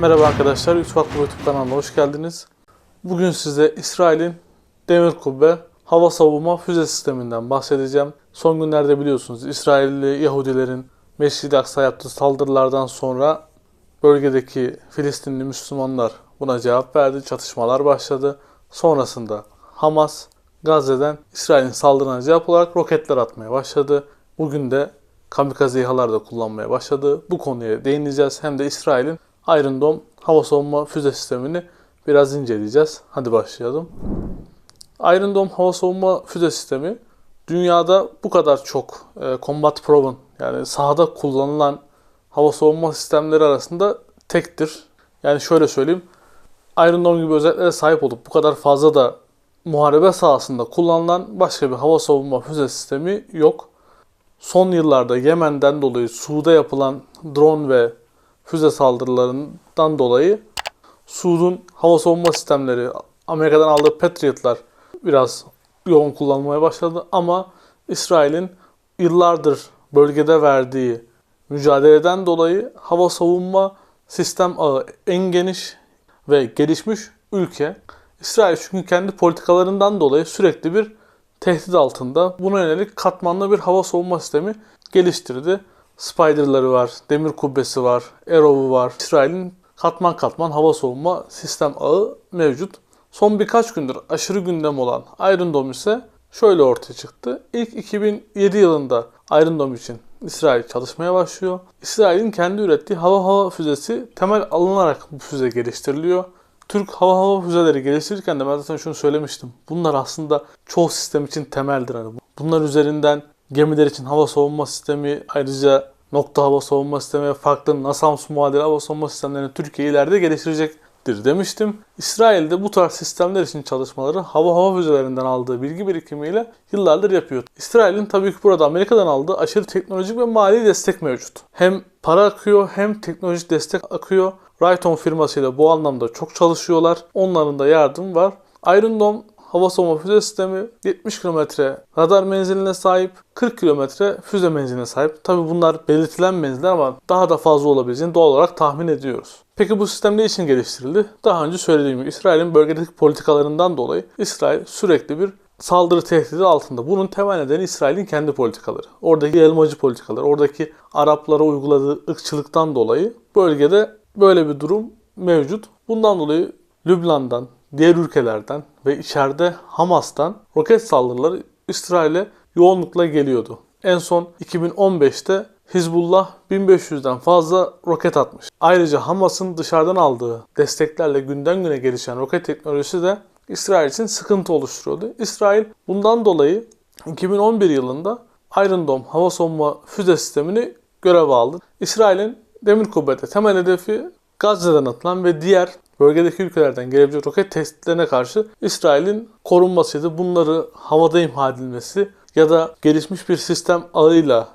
Merhaba arkadaşlar, Üç Farklı YouTube kanalına hoş geldiniz. Bugün size İsrail'in demir kubbe hava savunma füze sisteminden bahsedeceğim. Son günlerde biliyorsunuz İsrailli Yahudilerin Mescid-i Aksa yaptığı saldırılardan sonra bölgedeki Filistinli Müslümanlar buna cevap verdi. Çatışmalar başladı. Sonrasında Hamas Gazze'den İsrail'in saldırına cevap olarak roketler atmaya başladı. Bugün de kamikaze İHA'lar da kullanmaya başladı. Bu konuya değineceğiz. Hem de İsrail'in Iron Dome hava savunma füze sistemini biraz inceleyeceğiz. Hadi başlayalım. Iron Dome hava savunma füze sistemi dünyada bu kadar çok e, combat proven yani sahada kullanılan hava savunma sistemleri arasında tektir. Yani şöyle söyleyeyim. Iron Dome gibi özelliklere sahip olup bu kadar fazla da muharebe sahasında kullanılan başka bir hava savunma füze sistemi yok. Son yıllarda Yemen'den dolayı Suud'a yapılan drone ve füze saldırılarından dolayı Suud'un hava savunma sistemleri, Amerika'dan aldığı Patriot'lar biraz yoğun kullanmaya başladı ama İsrail'in yıllardır bölgede verdiği mücadeleden dolayı hava savunma sistem ağı en geniş ve gelişmiş ülke. İsrail çünkü kendi politikalarından dolayı sürekli bir tehdit altında. Buna yönelik katmanlı bir hava savunma sistemi geliştirdi. Spider'ları var, demir kubbesi var, Arrow'u var. İsrail'in katman katman hava savunma sistem ağı mevcut. Son birkaç gündür aşırı gündem olan Iron Dome ise şöyle ortaya çıktı. İlk 2007 yılında Iron Dome için İsrail çalışmaya başlıyor. İsrail'in kendi ürettiği hava hava füzesi temel alınarak bu füze geliştiriliyor. Türk hava hava füzeleri geliştirirken de ben zaten şunu söylemiştim. Bunlar aslında çoğu sistem için temeldir. Hani bunlar üzerinden gemiler için hava savunma sistemi, ayrıca nokta hava savunma sistemi, farklı NASAMS muadili hava savunma sistemlerini Türkiye ileride geliştirecektir demiştim. İsrail'de bu tarz sistemler için çalışmaları hava hava füzelerinden aldığı bilgi birikimiyle yıllardır yapıyor. İsrail'in tabii ki burada Amerika'dan aldığı aşırı teknolojik ve mali destek mevcut. Hem para akıyor hem teknolojik destek akıyor. Raytheon firmasıyla bu anlamda çok çalışıyorlar. Onların da yardım var. Iron Dome hava savunma füze sistemi 70 kilometre radar menziline sahip, 40 kilometre füze menziline sahip. Tabi bunlar belirtilen menziller ama daha da fazla olabileceğini doğal olarak tahmin ediyoruz. Peki bu sistem ne için geliştirildi? Daha önce söylediğim gibi İsrail'in bölgedeki politikalarından dolayı İsrail sürekli bir saldırı tehdidi altında. Bunun temel nedeni İsrail'in kendi politikaları. Oradaki elmacı politikaları, oradaki Araplara uyguladığı ırkçılıktan dolayı bölgede böyle bir durum mevcut. Bundan dolayı Lübnan'dan, diğer ülkelerden ve içeride Hamas'tan roket saldırıları İsrail'e yoğunlukla geliyordu. En son 2015'te Hizbullah 1500'den fazla roket atmış. Ayrıca Hamas'ın dışarıdan aldığı desteklerle günden güne gelişen roket teknolojisi de İsrail için sıkıntı oluşturuyordu. İsrail bundan dolayı 2011 yılında Iron Dome hava savunma füze sistemini görev aldı. İsrail'in demir kubbede temel hedefi Gazze'den atılan ve diğer bölgedeki ülkelerden gelebilecek roket testlerine karşı İsrail'in korunmasıydı. Bunları havada imha edilmesi ya da gelişmiş bir sistem ağıyla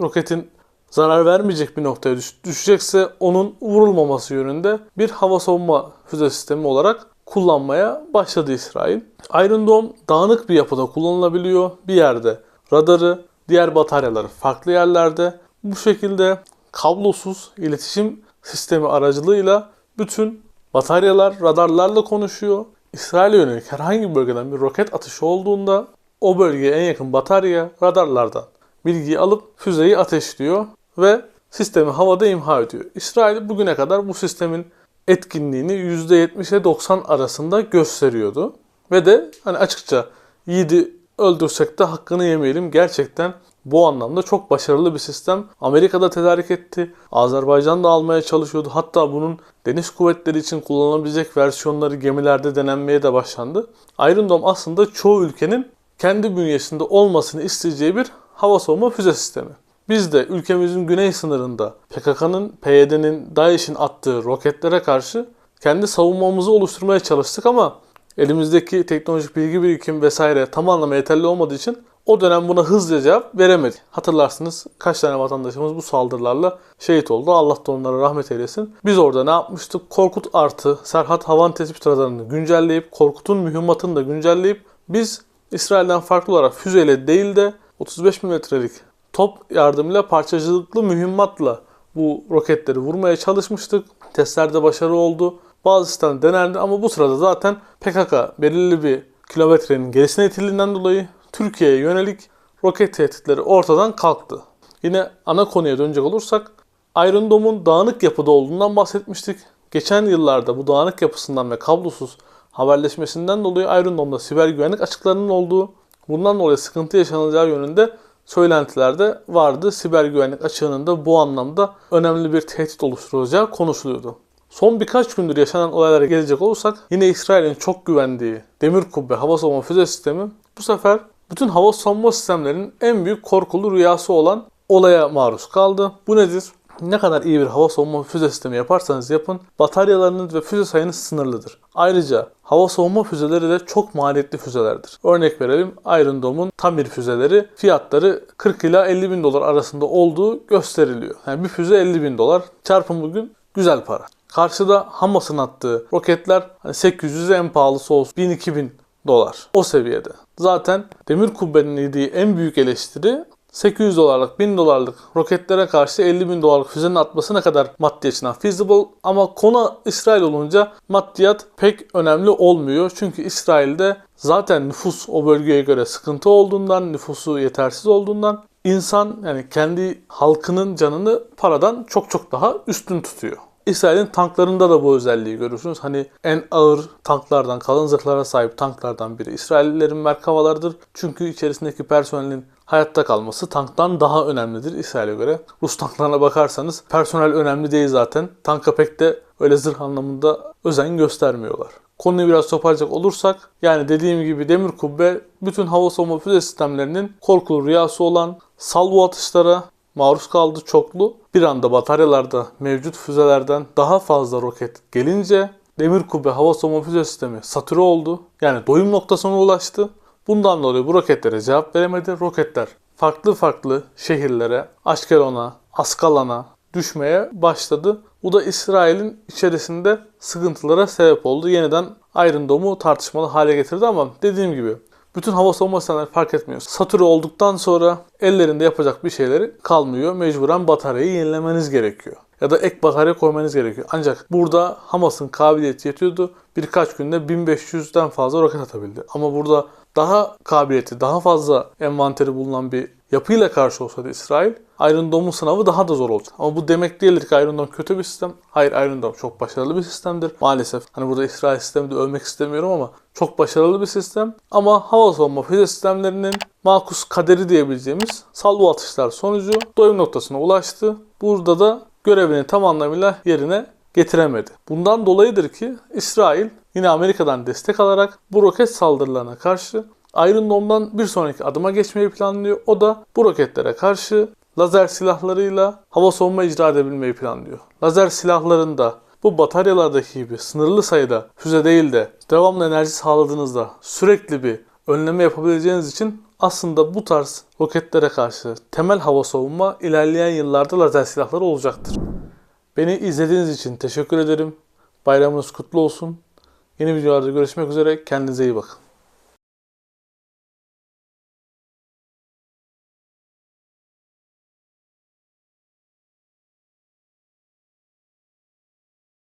roketin zarar vermeyecek bir noktaya düş- düşecekse onun vurulmaması yönünde bir hava savunma füze sistemi olarak kullanmaya başladı İsrail. Iron Dome dağınık bir yapıda kullanılabiliyor. Bir yerde radarı, diğer bataryaları farklı yerlerde. Bu şekilde kablosuz iletişim sistemi aracılığıyla bütün bataryalar radarlarla konuşuyor. İsrail'e yönelik herhangi bir bölgeden bir roket atışı olduğunda o bölgeye en yakın batarya radarlardan bilgiyi alıp füzeyi ateşliyor ve sistemi havada imha ediyor. İsrail bugüne kadar bu sistemin etkinliğini %70 ile 90 arasında gösteriyordu. Ve de hani açıkça yiğidi öldürsek de hakkını yemeyelim. Gerçekten bu anlamda çok başarılı bir sistem. Amerika'da tedarik etti. Azerbaycan da almaya çalışıyordu. Hatta bunun deniz kuvvetleri için kullanılabilecek versiyonları gemilerde denenmeye de başlandı. Iron Dome aslında çoğu ülkenin kendi bünyesinde olmasını isteyeceği bir hava savunma füze sistemi. Biz de ülkemizin güney sınırında PKK'nın, PYD'nin, DAEŞ'in attığı roketlere karşı kendi savunmamızı oluşturmaya çalıştık ama elimizdeki teknolojik bilgi birikim vesaire tam anlamda yeterli olmadığı için o dönem buna hızlıca cevap veremedi. Hatırlarsınız kaç tane vatandaşımız bu saldırılarla şehit oldu. Allah da onlara rahmet eylesin. Biz orada ne yapmıştık? Korkut artı Serhat Havan tespit radarını güncelleyip Korkut'un mühimmatını da güncelleyip biz İsrail'den farklı olarak füzeyle değil de 35 milimetrelik top yardımıyla parçacılıklı mühimmatla bu roketleri vurmaya çalışmıştık. Testlerde başarı oldu. Bazı sistemler denendi ama bu sırada zaten PKK belirli bir kilometrenin gerisine itildiğinden dolayı Türkiye'ye yönelik roket tehditleri ortadan kalktı. Yine ana konuya dönecek olursak Iron Dome'un dağınık yapıda olduğundan bahsetmiştik. Geçen yıllarda bu dağınık yapısından ve kablosuz haberleşmesinden dolayı Iron Dome'da siber güvenlik açıklarının olduğu, bundan dolayı sıkıntı yaşanacağı yönünde söylentiler de vardı. Siber güvenlik açığının da bu anlamda önemli bir tehdit oluşturacağı konuşuluyordu. Son birkaç gündür yaşanan olaylara gelecek olursak yine İsrail'in çok güvendiği demir kubbe hava savunma füze sistemi bu sefer bütün hava savunma sistemlerinin en büyük korkulu rüyası olan olaya maruz kaldı. Bu nedir? Ne kadar iyi bir hava savunma füze sistemi yaparsanız yapın bataryalarınız ve füze sayınız sınırlıdır. Ayrıca hava savunma füzeleri de çok maliyetli füzelerdir. Örnek verelim Iron Dome'un Tamir füzeleri fiyatları 40 ila 50 bin dolar arasında olduğu gösteriliyor. Yani bir füze 50 bin dolar çarpın bugün güzel para. Karşıda Hamas'ın attığı roketler hani 800'e en pahalısı olsun 1000-2000 dolar. O seviyede. Zaten demir kubbenin yediği en büyük eleştiri 800 dolarlık, 1000 dolarlık roketlere karşı 50 bin dolarlık füzenin atması ne kadar maddi açıdan feasible ama konu İsrail olunca maddiyat pek önemli olmuyor. Çünkü İsrail'de zaten nüfus o bölgeye göre sıkıntı olduğundan, nüfusu yetersiz olduğundan insan yani kendi halkının canını paradan çok çok daha üstün tutuyor. İsrail'in tanklarında da bu özelliği görürsünüz. Hani en ağır tanklardan, kalın zırhlara sahip tanklardan biri İsraillerin Merkavalarıdır. Çünkü içerisindeki personelin hayatta kalması tanktan daha önemlidir İsrail'e göre. Rus tanklarına bakarsanız personel önemli değil zaten. Tanka pek de öyle zırh anlamında özen göstermiyorlar. Konuyu biraz toparlayacak olursak yani dediğim gibi demir kubbe bütün hava savunma füze sistemlerinin korkulu rüyası olan salvo atışlara maruz kaldı çoklu. Bir anda bataryalarda mevcut füzelerden daha fazla roket gelince demir kubbe hava savunma füze sistemi satüre oldu. Yani doyum noktasına ulaştı. Bundan dolayı bu roketlere cevap veremedi. Roketler farklı farklı şehirlere, Aşkelon'a, Askalan'a düşmeye başladı. Bu da İsrail'in içerisinde sıkıntılara sebep oldu. Yeniden Iron Dome'u tartışmalı hale getirdi ama dediğim gibi bütün hava savunma sistemleri fark etmiyor. Satürre olduktan sonra ellerinde yapacak bir şeyleri kalmıyor. Mecburen bataryayı yenilemeniz gerekiyor. Ya da ek batarya koymanız gerekiyor. Ancak burada Hamas'ın kabiliyeti yetiyordu. Birkaç günde 1500'den fazla roket atabildi. Ama burada daha kabiliyeti, daha fazla envanteri bulunan bir yapıyla karşı olsaydı İsrail, Iron Dome'un sınavı daha da zor olacak. Ama bu demek değildir ki Iron Dome kötü bir sistem. Hayır Iron Dome çok başarılı bir sistemdir. Maalesef hani burada İsrail sistemi de övmek istemiyorum ama çok başarılı bir sistem. Ama hava savunma füze sistemlerinin makus kaderi diyebileceğimiz salvo atışlar sonucu doyum noktasına ulaştı. Burada da görevini tam anlamıyla yerine getiremedi. Bundan dolayıdır ki İsrail yine Amerika'dan destek alarak bu roket saldırılarına karşı Iron Dome'dan bir sonraki adıma geçmeyi planlıyor. O da bu roketlere karşı lazer silahlarıyla hava savunma icra edebilmeyi planlıyor. Lazer silahlarında bu bataryalardaki gibi sınırlı sayıda füze değil de devamlı enerji sağladığınızda sürekli bir önleme yapabileceğiniz için aslında bu tarz roketlere karşı temel hava savunma ilerleyen yıllarda lazer silahları olacaktır. Beni izlediğiniz için teşekkür ederim. Bayramınız kutlu olsun. Yeni videolarda görüşmek üzere. Kendinize iyi bakın.